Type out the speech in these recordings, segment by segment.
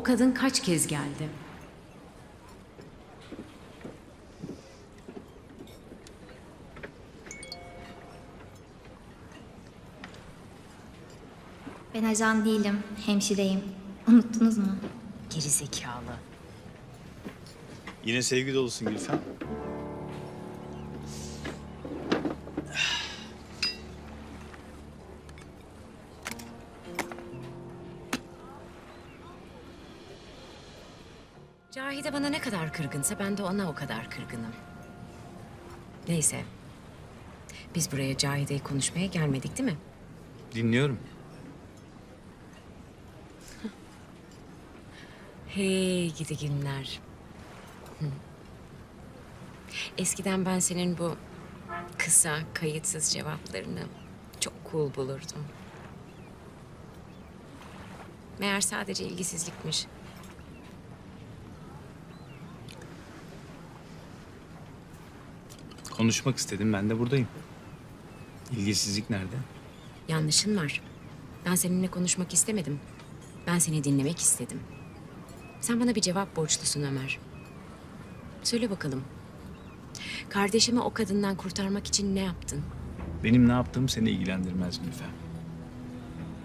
O kadın kaç kez geldi? Ben ajan değilim, hemşireyim. Unuttunuz mu? Geri zekalı. Yine sevgi dolusun Gülfem. Cahide bana ne kadar kırgınsa ben de ona o kadar kırgınım. Neyse. Biz buraya Cahide'yi konuşmaya gelmedik değil mi? Dinliyorum. Hey gidi günler. Eskiden ben senin bu kısa, kayıtsız cevaplarını çok cool bulurdum. Meğer sadece ilgisizlikmiş. Konuşmak istedim ben de buradayım. İlgisizlik nerede? Yanlışın var. Ben seninle konuşmak istemedim. Ben seni dinlemek istedim. Sen bana bir cevap borçlusun Ömer. Söyle bakalım. Kardeşimi o kadından kurtarmak için ne yaptın? Benim ne yaptığım seni ilgilendirmez Gülfem.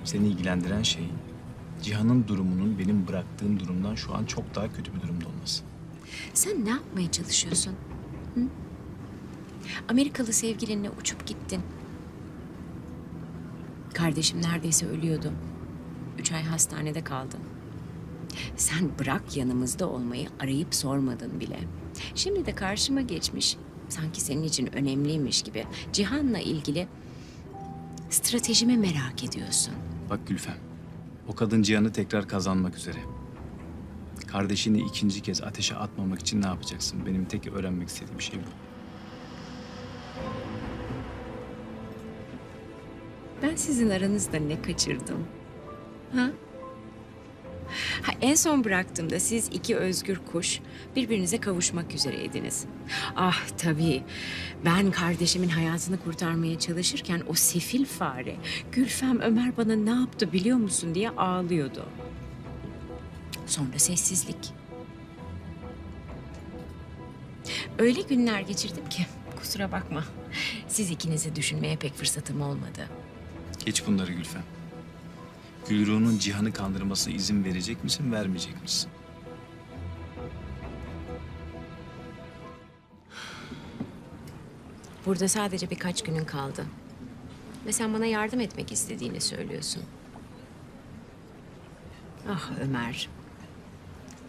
Seni ilgilendiren şey Cihan'ın durumunun benim bıraktığım durumdan şu an çok daha kötü bir durumda olması. Sen ne yapmaya çalışıyorsun? Hı? Amerikalı sevgilinle uçup gittin. Kardeşim neredeyse ölüyordu. Üç ay hastanede kaldın. Sen bırak yanımızda olmayı arayıp sormadın bile. Şimdi de karşıma geçmiş. Sanki senin için önemliymiş gibi. Cihan'la ilgili stratejimi merak ediyorsun. Bak Gülfem, o kadın Cihan'ı tekrar kazanmak üzere. Kardeşini ikinci kez ateşe atmamak için ne yapacaksın? Benim tek öğrenmek istediğim şey bu. Ben sizin aranızda ne kaçırdım? Ha? Ha, en son bıraktığımda siz iki özgür kuş birbirinize kavuşmak üzereydiniz. Ah tabii ben kardeşimin hayatını kurtarmaya çalışırken o sefil fare Gülfem Ömer bana ne yaptı biliyor musun diye ağlıyordu. Sonra sessizlik. Öyle günler geçirdim ki kusura bakma. Siz ikinizi düşünmeye pek fırsatım olmadı. Geç bunları Gülfem. Gülruğunun Cihan'ı kandırmasına izin verecek misin, vermeyecek misin? Burada sadece birkaç günün kaldı. Ve sen bana yardım etmek istediğini söylüyorsun. Ah Ömer.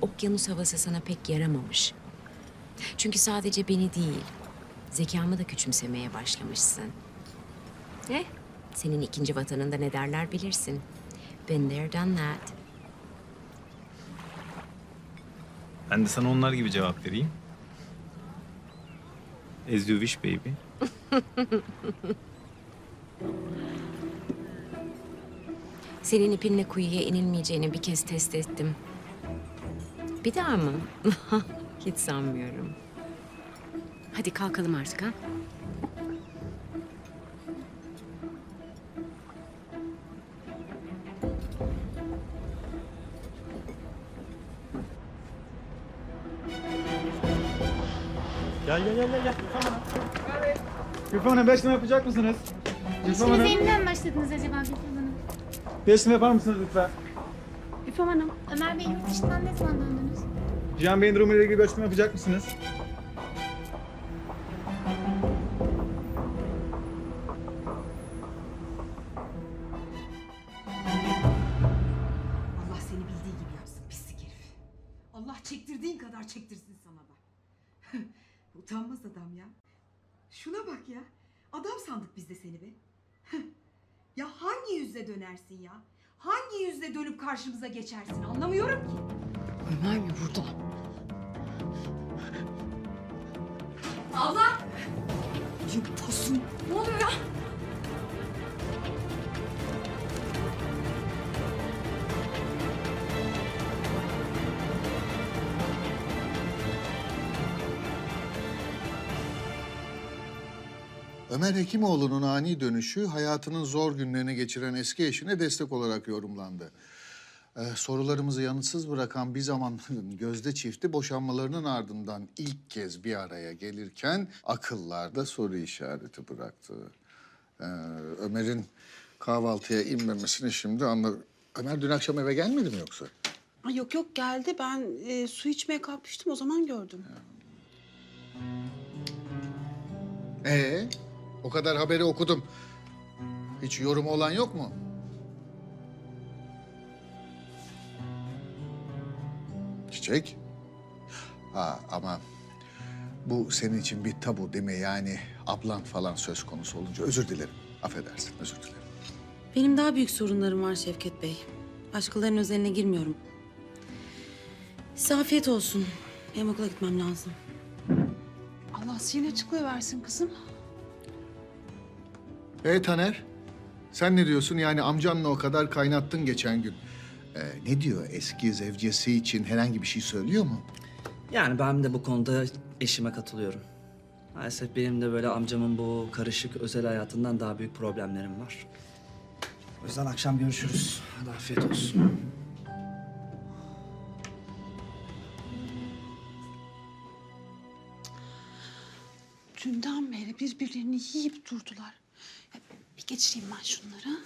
Okyanus havası sana pek yaramamış. Çünkü sadece beni değil, zekamı da küçümsemeye başlamışsın. Ne? Senin ikinci vatanında ne derler bilirsin. Been there, done that. Ben de sana onlar gibi cevap vereyim. As you wish baby. Senin ipinle kuyuya inilmeyeceğini bir kez test ettim. Bir daha mı? Hiç sanmıyorum. Hadi kalkalım artık ha. Gel gel gel. Gülfem Hanım 5 lira yapacak mısınız? Gülfem İşinize Hanım yeniden başladınız acaba Gülfem Hanım? 5 lira yapar mısınız lütfen? Gülfem Hanım. Ömer Bey yurt dışından ne zaman döndünüz? Cihan Bey'in durumuyla ilgili bir açıklama yapacak mısınız? Allah seni bildiği gibi yapsın pislik herif. Allah çektirdiğin kadar çektirsin sana da. Utanmaz adam ya. Şuna bak ya. Adam sandık biz de seni be. ya hangi yüzle dönersin ya? Hangi yüzle dönüp karşımıza geçersin anlamıyorum ki. Ömer mi burada? Allah! Yıptasın. Ne oluyor ya? Ömer Hekimoğlu'nun ani dönüşü hayatının zor günlerini geçiren eski eşine destek olarak yorumlandı. Ee, sorularımızı yanıtsız bırakan bir zaman gözde çifti boşanmalarının ardından ilk kez bir araya gelirken akıllarda soru işareti bıraktı. Ee, Ömer'in kahvaltıya inmemesini şimdi anla... Ömer dün akşam eve gelmedi mi yoksa? Ay yok yok geldi. Ben e, su içmeye kalkmıştım o zaman gördüm. Ee, o kadar haberi okudum. Hiç yorumu olan yok mu? Çiçek. Ha ama bu senin için bir tabu değil mi? Yani ablan falan söz konusu olunca özür dilerim. Affedersin, özür dilerim. Benim daha büyük sorunlarım var Şevket Bey. Başkalarının özeline girmiyorum. Size afiyet olsun. Benim okula gitmem lazım. Allah zihin açıklığı versin kızım. Ee Taner, sen ne diyorsun? Yani amcanla o kadar kaynattın geçen gün. Ee, ne diyor? Eski zevcesi için herhangi bir şey söylüyor mu? Yani ben de bu konuda eşime katılıyorum. Maalesef benim de böyle amcamın bu karışık özel hayatından daha büyük problemlerim var. O yüzden akşam görüşürüz. Hadi afiyet olsun. Dünden beri birbirlerini yiyip durdular. Geçireyim ben şunları.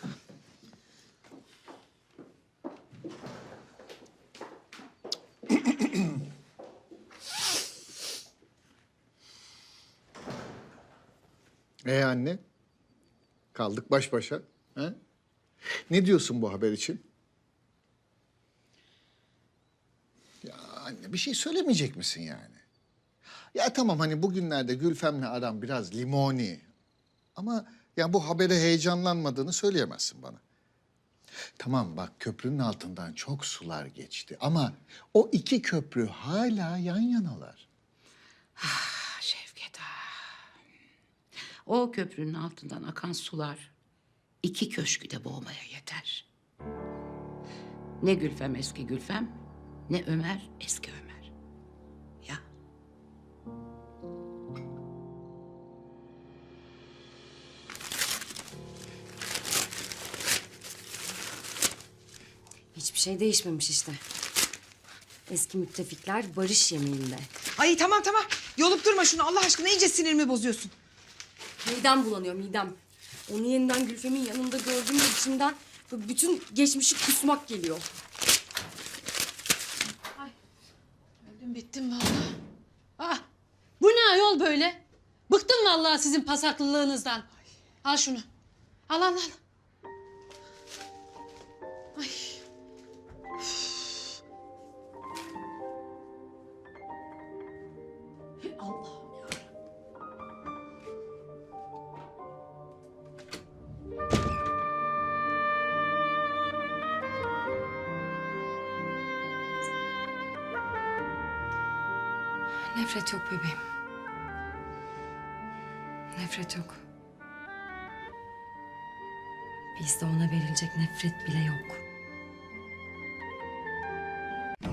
Ee anne? Kaldık baş başa. Ha? Ne diyorsun bu haber için? Ya anne bir şey söylemeyecek misin yani? Ya tamam hani bugünlerde Gülfem'le aram biraz limoni. Ama ya bu habere heyecanlanmadığını söyleyemezsin bana. Tamam bak köprünün altından çok sular geçti ama o iki köprü hala yan yanalar. Şevket ah. O köprünün altından akan sular iki köşkü de boğmaya yeter. Ne Gülfem eski Gülfem, ne Ömer eski Ömer. Hiçbir şey değişmemiş işte. Eski müttefikler barış yemeğinde. Ay tamam tamam. Yolup durma şunu Allah aşkına iyice sinirimi bozuyorsun. Midem bulanıyor midem. Onu yeniden Gülfem'in yanında gördüğümde içimden bütün geçmişi kusmak geliyor. öldüm bittim vallahi. Ah, bu ne ayol böyle? Bıktım vallahi sizin pasaklılığınızdan. Al şunu. Al al al. Nefret yok bebeğim. Nefret yok. Bizde ona verilecek nefret bile yok.